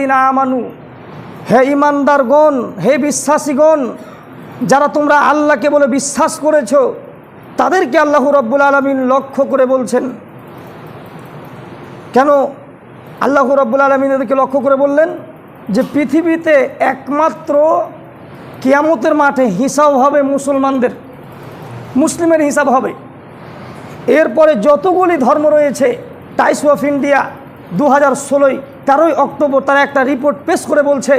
আইয়ুহাল্লাদিনা আমানু। হে ইমানদারগণ হে বিশ্বাসীগণ, যারা তোমরা আল্লাহকে বলে বিশ্বাস করেছ, তাদেরকে আল্লাহ রব্বুল আলমিন লক্ষ্য করে বলছেন। কেন? আল্লাহ রব্বুল আলমিন এদেরকে লক্ষ্য করে বললেন যে, পৃথিবীতে একমাত্র কিয়ামতের মাঠে হিসাব হবে মুসলমানদের। মুসলিমের হিসাব হবে। এরপরে যতগুলি ধর্ম রয়েছে টাইস অফ ইন্ডিয়া দু হাজার ষোলোই তেরোই অক্টোবর তারা একটা রিপোর্ট পেশ করে বলছে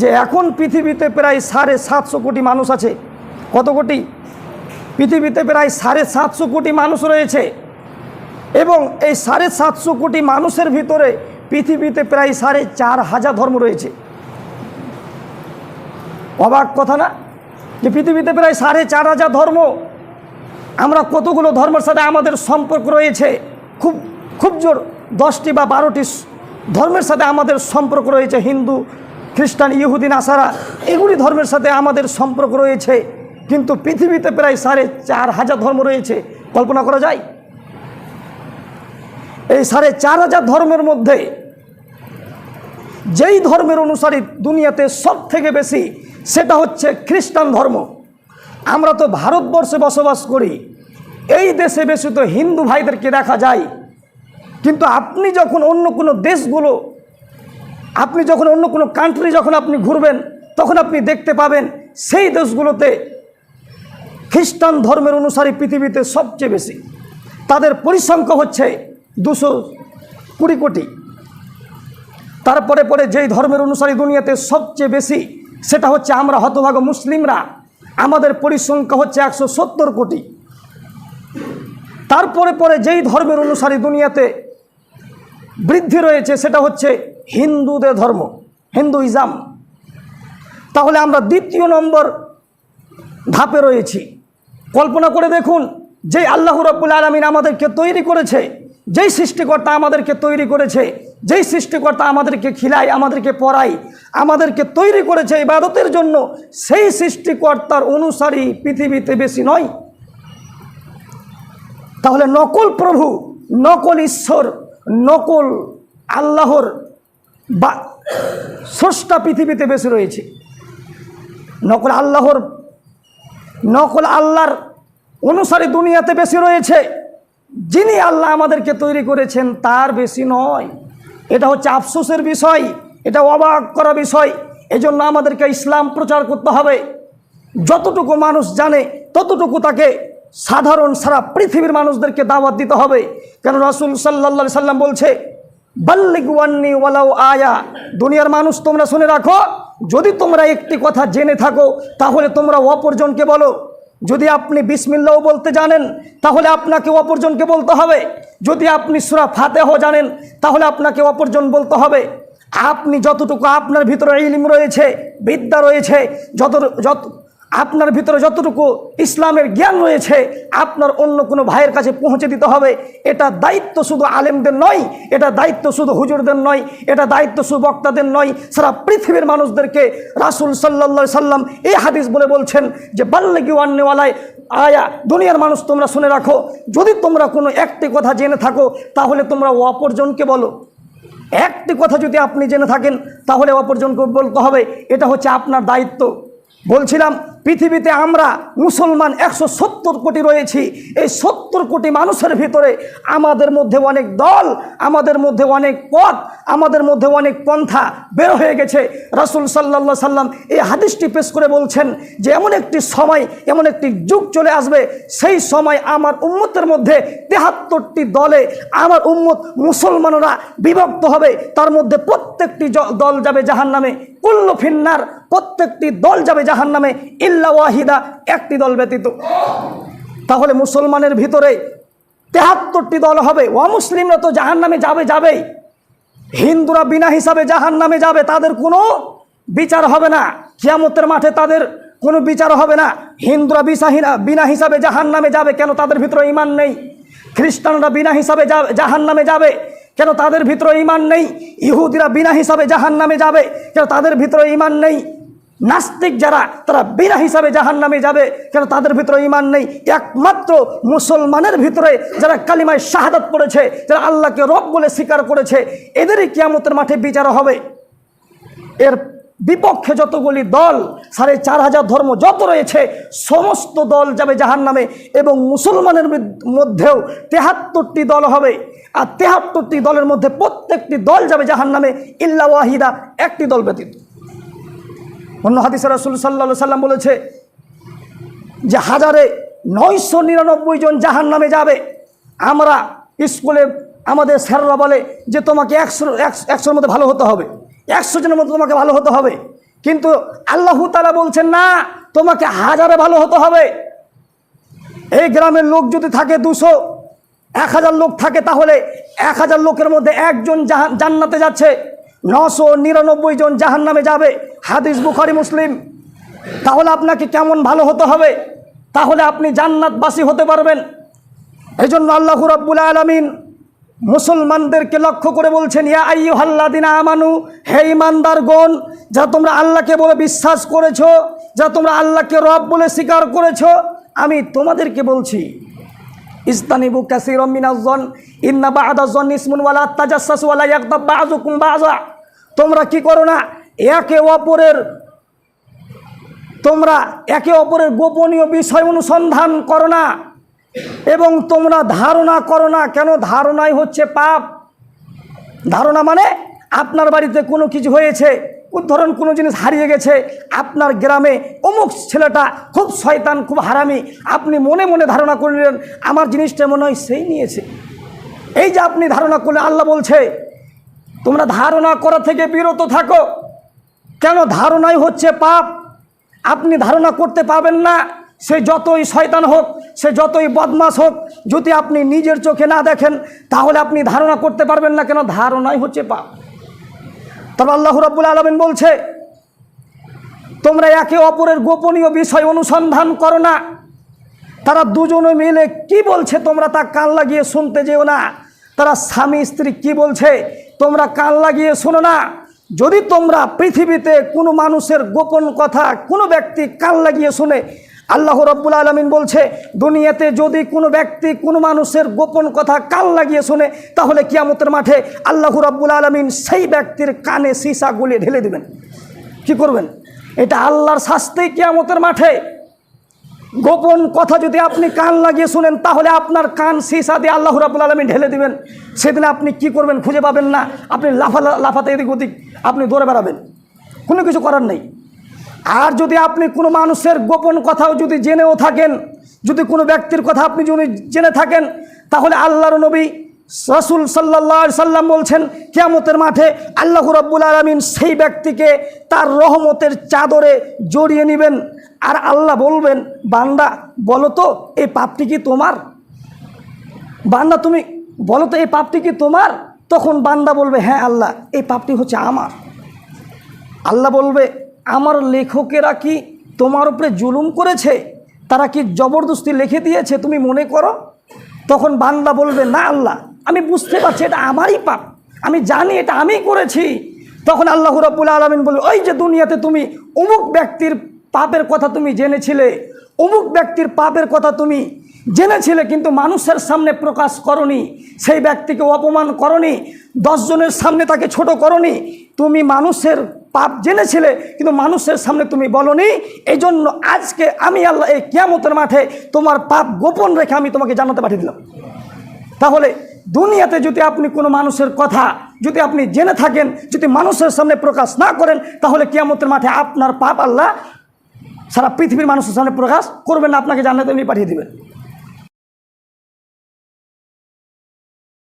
যে এখন পৃথিবীতে প্রায় সাড়ে সাতশো কোটি মানুষ আছে। কত কোটি? পৃথিবীতে প্রায় সাড়ে সাতশো কোটি মানুষ রয়েছে। এবং এই সাড়ে সাতশো কোটি মানুষের ভিতরে পৃথিবীতে প্রায় সাড়ে চার হাজার ধর্ম রয়েছে। অবাক কথা না? যে পৃথিবীতে প্রায় সাড়ে চার হাজার ধর্ম। আমরা কতগুলো ধর্মের সাথে আমাদের সম্পর্ক রয়েছে? খুব খুব জোর, দশটি বা বারোটি ধর্মের সাথে আমাদের সম্পর্ক রয়েছে হিন্দু, খ্রিস্টান ইহুদিন আসারা এগুলি ধর্মের সাথে আমাদের সম্পর্ক রয়েছে। কিন্তু পৃথিবীতে প্রায় সাড়ে চার হাজার ধর্ম রয়েছে। কল্পনা করা যায়? এই সাড়ে চার হাজার ধর্মের মধ্যে যেই ধর্মের অনুসারী দুনিয়াতে সব থেকে বেশি, সেটা হচ্ছে খ্রিস্টান ধর্ম। আমরা তো ভারতবর্ষে বসবাস করি। এই দেশে বেশি তো হিন্দু ভাইদেরকে দেখা যায়। কিন্তু আপনি যখন অন্য কোনো দেশগুলো, আপনি যখন অন্য কোনো কান্ট্রি যখন আপনি ঘুরবেন, তখন আপনি দেখতে পাবেন সেই দেশগুলোতে খ্রিস্টান ধর্মের অনুসারী পৃথিবীতে সবচেয়ে বেশি। তাদের পরিসংখ্যা হচ্ছে দুশো কুড়ি কোটি। তারপরে পরে যেই ধর্মের অনুসারী দুনিয়াতে সবচেয়ে বেশি, সেটা হচ্ছে আমরা হতভাগ মুসলিমরা। আমাদের পরিসংখ্যা হচ্ছে একশো সত্তর কোটি। তারপরে পরে যেই ধর্মের অনুসারী দুনিয়াতে বৃদ্ধি রয়েছে, সেটা হচ্ছে হিন্দুদের ধর্ম, হিন্দুইজম। তাহলে আমরা দ্বিতীয় নম্বর ধাপে রয়েছি। কল্পনা করে দেখুন, যে আল্লাহ রব্বুল আলমিন আমাদেরকে তৈরি করেছে, যেই সৃষ্টিকর্তা আমাদেরকে তৈরি করেছে, যেই সৃষ্টিকর্তা আমাদেরকে খিলায়, আমাদেরকে পড়ায় আমাদেরকে তৈরি করেছে ইবাদতের জন্য, সেই সৃষ্টিকর্তার অনুসারী পৃথিবীতে বেশি নয়। তাহলে নকল প্রভু, নকল ঈশ্বর নকল আল্লাহর বা স্রষ্টা পৃথিবীতে বেশি রয়েছে। নকল আল্লাহর নকল আল্লাহর অনুসারী দুনিয়াতে বেশি রয়েছে। যিনি আল্লাহ আমাদেরকে তৈরি করেছেন, তার বেশি নয়। এটা হচ্ছে আফসোসের বিষয়, এটা অবাক করা বিষয়। এজন্য আমাদেরকে ইসলাম প্রচার করতে হবে। যতটুকু মানুষ জানে, ততটুকু তাকে সাধারণ সারা পৃথিবীর মানুষদেরকে দাওয়াত দিতে হবে। কেন রাসুল সাল্লা সাল্লাম বলছে বাল্লিক ওয়ান্নি ওয়ালাও আয়া। দুনিয়ার মানুষ তোমরা শুনে রাখো, যদি তোমরা একটি কথা জেনে থাকো, তাহলে তোমরা অপরজনকে বলো। যদি আপনি বিসমিল্লাও বলতে জানেন, তাহলে আপনাকে অপরজনকে বলতে হবে। যদি আপনি সুরা ফাতেহ জানেন, তাহলে আপনাকে অপরজন বলতে হবে। আপনি যতটুকু আপনার ভিতরে ইলিম রয়েছে, বিদ্যা রয়েছে, যত যত আপনার ভিতরে যতটুকু ইসলামের জ্ঞান রয়েছে, আপনার অন্য কোনো ভাইয়ের কাছে পৌঁছে দিতে হবে। এটা দায়িত্ব শুধু আলেমদের নয়, এটা দায়িত্ব শুধু হুজুরদের নয়, এটা দায়িত্ব শুধু বক্তাদের নয়, সারা পৃথিবীর মানুষদেরকে রাসুল সাল্লা সাল্লাম এই হাদিস বলে বলছেন যে, বাল্লেগি ওয়ান্নেওয়ালায় আয়া, দুনিয়ার মানুষ তোমরা শুনে রাখো, যদি তোমরা কোনো একটি কথা জেনে থাকো, তাহলে তোমরা অপরজনকে বলো। একটি কথা যদি আপনি জেনে থাকেন, তাহলে অপরজনকে বলতে হবে, এটা হচ্ছে আপনার দায়িত্ব। বলছিলাম পৃথিবীতে আমরা মুসলমান একশো সত্তর কোটি রয়েছি। এই সত্তর কোটি মানুষের ভিতরে আমাদের মধ্যে অনেক দল, আমাদের মধ্যে অনেক পথ, আমাদের মধ্যে অনেক পন্থা বের হয়ে গেছে। রাসুল সাল্লা সাল্লাম এই হাদিসটি পেশ করে বলছেন যে, এমন একটি সময়, এমন একটি যুগ চলে আসবে। সেই সময় আমার উম্মতের মধ্যে তেহাত্তরটি দলে আমার উম্মত মুসলমানরা বিভক্ত হবে। তার মধ্যে প্রত্যেকটি দল যাবে জাহান নামে কুল্ল ফিন্নার, প্রত্যেকটি দল যাবে জাহান নামে ইল্লা ওয়াহিদা, একটি দল ব্যতীত। তাহলে মুসলমানের ভিতরে তেহাত্তরটি দল হবে। অমুসলিমরা তো জাহান নামে যাবে, যাবেই। হিন্দুরা বিনা হিসাবে জাহান নামে যাবে, তাদের কোনো বিচার হবে না। কিয়ামতের মাঠে তাদের কোনো বিচার হবে না। হিন্দুরা বিশাহীনা বিনা হিসাবে জাহান নামে যাবে, কেন তাদের ভিতরে ইমান নেই? খ্রিস্টানরা বিনা হিসাবে জাহান নামে যাবে। কেন তাদের ভিতরে ইমান নেই। ইহুদিরা বিনা হিসাবে জাহান নামে যাবে। কেন তাদের ভিতরে ইমান নেই। নাস্তিক যারা, তারা বিনা হিসাবে জাহান নামে যাবে। কেন তাদের ভিতরে ইমান নেই। একমাত্র মুসলমানের ভিতরে যারা কালিমায় শাহাদাত পড়েছে, যারা আল্লাহকে রব বলে স্বীকার করেছে, এদেরই কিয়ামতের মাঠে বিচার হবে। এর বিপক্ষে যতগুলি দল, সাড়ে চার হাজার ধর্ম যত রয়েছে, সমস্ত দল যাবে জাহান নামে এবং মুসলমানের মধ্যেও তেহাত্তরটি দল হবে। আর তেহাত্তরটি দলের মধ্যে প্রত্যেকটি দল যাবে জাহান নামে ইল্লা ওয়াহিদা, একটি দল ব্যতীত। অন্য হাদিসে রাসুল সাল্লা সাল্লাম বলেছে যে, হাজারে নয়শো নিরানব্বই জন জাহান নামে যাবে। আমরা স্কুলে আমাদের স্যাররা বলে যে, তোমাকে একশো- একশোর মধ্যে ভালো হতে হবে। একশো জনের মধ্যে তোমাকে ভালো হতে হবে। কিন্তু আল্লাহ তালা বলছেন, না, তোমাকে হাজারে ভালো হতে হবে। এই গ্রামের লোক যদি থাকে দুশো, এক হাজার লোক থাকে, তাহলে এক হাজার লোকের মধ্যে একজন জান্নাতে যাচ্ছে। নশো নিরানব্বই জন জাহান নামে যাবে। হাদিস বুখারি, মুসলিম। তাহলে আপনাকে কেমন ভালো হতে হবে? তাহলে আপনি জান্নাতবাসী হতে পারবেন। এই জন্য আল্লাহ রাব্বুল আলমিন মুসলমানদেরকে লক্ষ্য করে বলছেন, ইয়া আইয়ু হাল্লাদিনা আমানু, হে ইমানদারগণ যা তোমরা আল্লাহকে বলে বিশ্বাস করেছ, যা তোমরা আল্লাহকে রব বলে স্বীকার করেছ, আমি তোমাদেরকে বলছি ইস্তানিবু কাসিরম মিনাজন ইন্না বাদাজন ইসমুন ওয়ালা তাজাসসাস ওয়ালা ইয়াগতাব বাযুকুম তোমরা কি করো না, একে অপরের, তোমরা একে অপরের গোপনীয় বিষয় অনুসন্ধান করো না এবং তোমরা ধারণা করো না, কেন ধারণাই হচ্ছে পাপ? ধারণা মানে আপনার বাড়িতে কোনো কিছু হয়েছে ধরুন কোনো জিনিস হারিয়ে গেছে, আপনার গ্রামে অমুক ছেলেটা খুব শয়তান, খুব হারামি, আপনি মনে মনে ধারণা করলেন, আমার জিনিসটা মনে হয় সেই নিয়েছে। এই যে আপনি ধারণা করলেন, আল্লাহ বলছে, তোমরা ধারণা করা থেকে বিরত থাকো। কেন ধারণাই হচ্ছে পাপ? আপনি ধারণা করতে পাবেন না। সে যতই শয়তান হোক, সে যতই বদমাস হোক, যদি আপনি নিজের চোখে না দেখেন, তাহলে আপনি ধারণা করতে পারবেন না কেন ধারণাই হচ্ছে পাপ। তবে আল্লাহ রাব্বুল আলমিন বলছে, তোমরা একে অপরের গোপনীয় বিষয় অনুসন্ধান করো না। তারা দুজনে মিলে কি বলছে তোমরা তা কান লাগিয়ে শুনতে যেও না। তারা স্বামী, স্ত্রী কি বলছে তোমরা কান লাগিয়ে শোনো না। যদি তোমরা পৃথিবীতে কোনো মানুষের গোপন কথা কোনো ব্যক্তি কান লাগিয়ে শুনে আল্লাহ রব্বুল আলমিন বলছে, দুনিয়াতে যদি কোনো ব্যক্তি কোনো মানুষের গোপন কথা কান লাগিয়ে শুনে, তাহলে কিয়ামতের মাঠে আল্লাহ রব্বুল আলমিন সেই ব্যক্তির কানে সীসা গুলিয়ে ঢেলে দেবেন। কি করবেন? এটা আল্লাহর শাস্তি কিয়ামতের মাঠে। গোপন কথা যদি আপনি কান লাগিয়ে শুনেন, তাহলে আপনার কান সীসা দিয়ে আল্লাহ রাবুল আলমী ঢেলে দিবেন। সেদিন আপনি কি করবেন খুঁজে পাবেন না। আপনি লাফা লাফাতে এদিক ওদিক, আপনি দৌড়ে বেড়াবেন। কোনো কিছু করার নেই। আর যদি আপনি কোনো মানুষের গোপন কথাও যদি জেনেও থাকেন, যদি কোনো ব্যক্তির কথা আপনি যদি জেনে থাকেন, তাহলে আল্লাহর নবী রসুল সাল্লাহ সাল্লাম বলছেন, কেয়ামতের মাঠে আল্লাহ রব্বুল আলমিন সেই ব্যক্তিকে তার রহমতের চাদরে জড়িয়ে নেবেন। আর আল্লাহ বলবেন, বান্দা, বলো তো, এই পাপটি কি তোমার? বান্দা, তুমি বলো তো, এই পাপটি কি তোমার? তখন বান্দা বলবে হ্যাঁ আল্লাহ, এই পাপটি হচ্ছে আমার। আল্লাহ বলবে আমার লেখকেরা কি তোমার উপরে জুলুম করেছে? তারা কি জবরদস্তি লিখে দিয়েছে তুমি মনে করো? তখন বান্দা বলবে, না আল্লাহ, আমি বুঝতে পারছি, এটা আমারই পাপ। আমি জানি এটা আমি করেছি। তখন আল্লাহ রাব্বুল আলমিন বলবে ওই যে দুনিয়াতে তুমি অমুক ব্যক্তির পাপের কথা তুমি জেনেছিলে, অমুক ব্যক্তির পাপের কথা তুমি জেনেছিলে, কিন্তু মানুষের সামনে প্রকাশ করনি, সেই ব্যক্তিকে অপমান করনি, দশজনের সামনে তাকে ছোট করনি। তুমি মানুষের পাপ জেনেছিলে, কিন্তু মানুষের সামনে তুমি বলনি। এই জন্য আজকে আমি আল্লাহ এই কিয়ামতের মাঠে তোমার পাপ গোপন রেখে আমি তোমাকে জানাতে পাঠিয়ে দিলাম। তাহলে দুনিয়াতে যদি আপনি কোনো মানুষের কথা যদি আপনি জেনে থাকেন, যদি মানুষের সামনে প্রকাশ না করেন, তাহলে কিয়ামতের মাঠে আপনার পাপ আল্লাহ সারা পৃথিবীর মানুষের সামনে প্রকাশ করবেন না, আপনাকে জানাতে পাঠিয়ে দিবেন।